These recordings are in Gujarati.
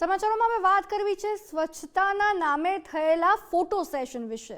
સમાચારોમાં હવે વાત કરવી છે સ્વચ્છતાના નામે થયેલા ફોટો સેશન વિશે.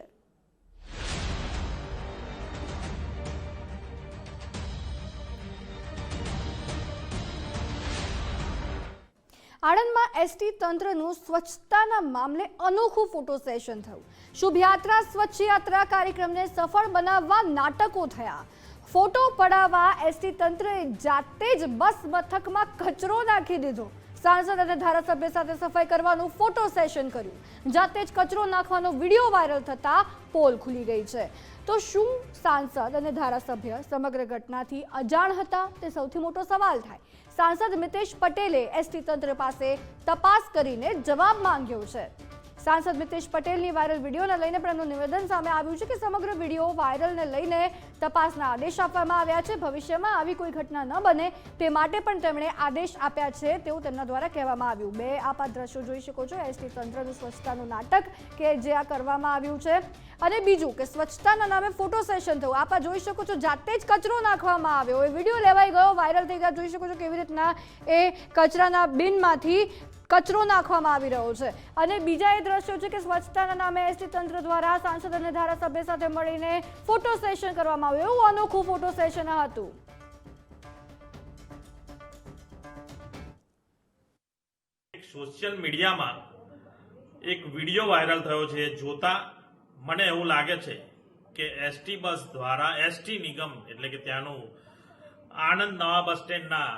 આણંદમાં એસટી તંત્રનું સ્વચ્છતાના મામલે અનોખું ફોટો સેશન થયું. શુભયાત્રા સ્વચ્છ યાત્રા કાર્યક્રમને સફળ બનાવવા નાટકો થયા. ફોટો પડાવવા એસટી તંત્રએ જાતે જ બસ મથકમાં કચરો નાખી દીધો. સાંસદ અને ધારાસભ્ય સાથે સફાઈ કરવાનું ફોટો સેશન કર્યું. જાતે જ કચરો નાખવાનો વીડિયો વાયરલ થતા પોલ ખુલી ગઈ છે. તો શું સાંસદ અને ધારાસભ્ય સમગ્ર ઘટનાથી અજાણ હતા? તે સૌથી મોટો સવાલ થાય. સાંસદ મિતેશ પટેલે એસટી તંત્ર પાસે તપાસ કરીને જવાબ માંગ્યો છે. સાંસદ મિતેશ પટેલની વાયરલ વિડીયોને લઈને પણ એમનું નિવેદન સામે આવ્યું છે કે સમગ્ર વીડિયો વાયરલને લઈને તપાસના આદેશ આપવામાં આવ્યા છે. ભવિષ્યમાં આવી કોઈ ઘટના ન બને તે માટે પણ તેમણે આદેશ આપ્યા છે તેવું તેમના દ્વારા કહેવામાં આવ્યું. બે આપ દ્રશ્યો જોઈ શકો છો. એસટી તંત્રનું સ્વચ્છતાનું નાટક કે જે આ કરવામાં આવ્યું છે. અને બીજું કે સ્વચ્છતાના નામે ફોટો સેશન થયું. આપ જોઈ શકો છો, જાતે જ કચરો નાખવામાં આવ્યો. એ વીડિયો લેવાઈ ગયો, વાયરલ થઈ ગયા. જોઈ શકો છો કેવી રીતના એ કચરાના બિનમાંથી કચરો નાખવામાં આવી રહ્યો છે. અને બીજા એ દ્રશ્યો છે કે સ્વચ્છતાના નામે એસટી તંત્ર દ્વારા સાંસદ અને ધારાસભ્ય સાથે મળીને ફોટો સેશન કરવામાં આવ્યું. એવું અનોખું ફોટો સેશન હતું. સોશિયલ મીડિયામાં એક વીડિયો વાયરલ થયો છે. જોતા મને એવું લાગે છે કે એસટી બસ દ્વારા, એસટી નિગમ એટલે કે ત્યાંનું આણંદ નવા બસ સ્ટેન્ડના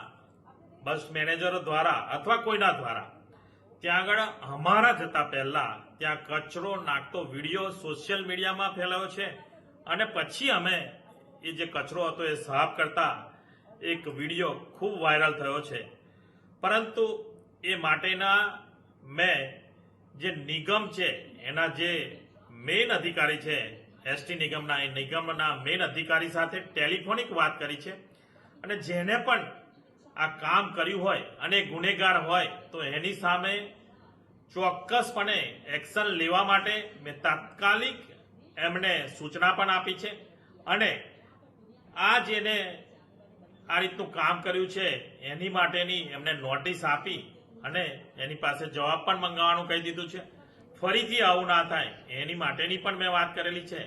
બસ મેનેજરો દ્વારા અથવા કોઈના દ્વારા ત્યાં આગળ અમારા જતા પહેલા ત્યાં કચરો નાખતો વીડિયો સોશિયલ મીડિયામાં ફેલાયો છે. અને પછી અમે એ જે કચરો હતો એ સાફ કરતા એક વીડિયો ખૂબ વાયરલ થયો છે. પરંતુ એ માટેના મેં જે નિગમ છે, એના જે મેઇન અધિકારી છે એસટી નિગમના એ નિગમના મેઇન અધિકારી સાથે ટેલિફોનિક વાત કરી છે. અને જેને પણ આ કામ કર્યું હોય અને ગુનેગાર હોય, તો એની સામે ચોક્કસપણે એક્શન લેવા માટે મેં તાત્કાલિક એમને સૂચના પણ આપી છે. અને આ જેને આ રીતનું કામ કર્યું છે, એની માટેની એમને નોટિસ આપી અને એની પાસે જવાબ પણ મંગાવવાનું કહી દીધું છે. ફરીથી આવું ના થાય, એની માટેની પણ મેં વાત કરેલી છે.